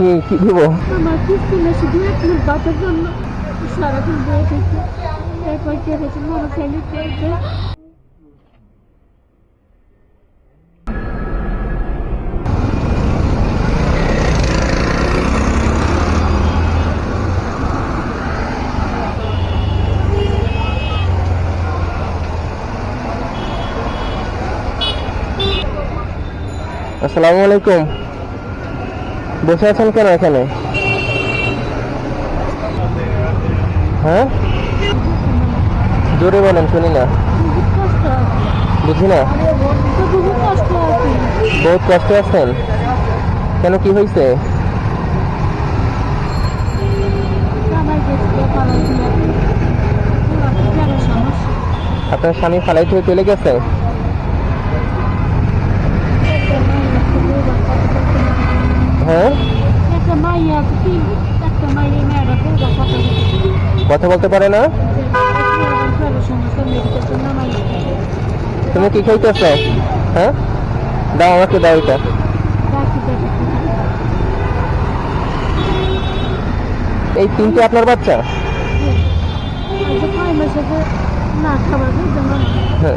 কি কি দিব আমার কিস্তি না শুধু এক মিনিট বাপের জন্য সারাদিন বয়ে থেকে এরপর কেটেছে মনে ফেলে চলছে আসসালামু আলাইকুম বসে আছেন কেন এখানে? হ্যাঁ? জোরে বলেন, শুনি না। বুঝি না? বহুত কষ্ট আছেন? কেন কি হয়েছে আপনার স্বামী ফালাই থেকে চলে গেছে? হ্যাঁ? কথা বলতে পারে না? তুমি কি খাইতেছ? হ্যাঁ? দাও আমাকে দাও এটা। এই তিনটে আপনার বাচ্চা? হ্যাঁ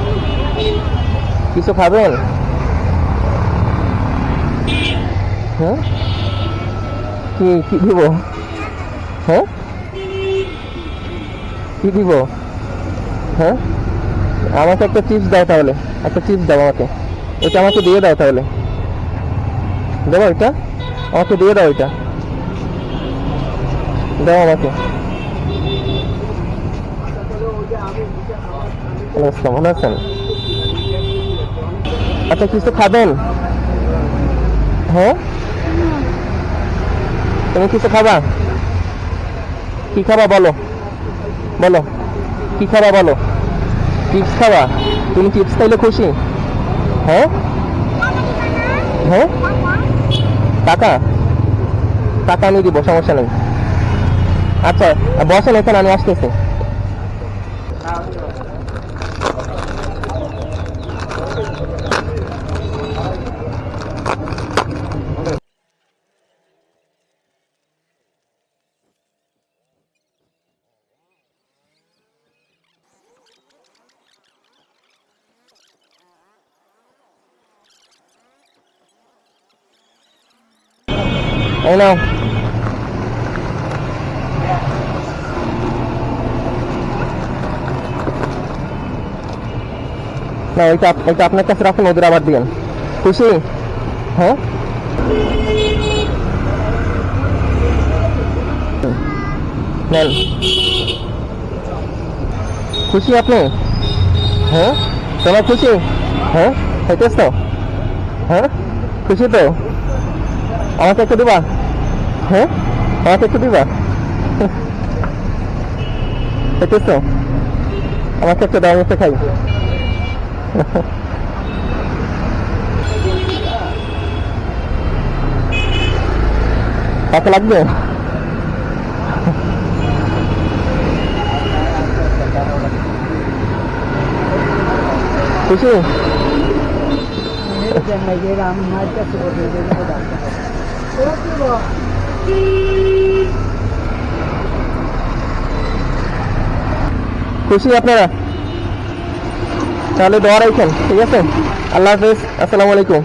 কিছু খাবেন? হ্যাঁ? কি কি দিব? হ্যাঁ? কি দিব? হ্যাঁ? আমাকে একটা চিপস দাও তাহলে, একটা চিপস দাও আমাকে। এটা আমাকে দিয়ে দাও তাহলে। দেবো এটা, আমাকে দিয়ে দাও এটা। দাও আমাকে। ভালো আছেন আচ্ছা কিছু খাবেন? হ্যাঁ? তুমি কিছু খাবা? কি খাবা বলো? বলো। কি খাবা বলো? চিপস খাবা? তুমি চিপস খাইলে খুশি? হ্যাঁ? হ্যাঁ? টাকা? টাকা আমি দিব, সমস্যা নেই। আচ্ছা বসেন, এখানে আমি আসতেছি। এই নাও না আপ- এটা আপনার কাছে রাখুন ওদের আবার দিন খুশি হ্যাঁ নেন খুশি আপনি হ্যাঁ তোমার খুশি হ্যাঁ খাইতেছ তো হ্যাঁ খুশি তো আমাকে একটু দিবা হ্যাঁ? আমাকে একটু দিবা। তো আমাকে একটা আমি একটা খাই। টাকা লাগবে? খুশি? খুশি আপনারা? তাহলে দোয়া রাখেন ঠিক আছে? আল্লাহ হাফিজ আসসালামু আলাইকুম।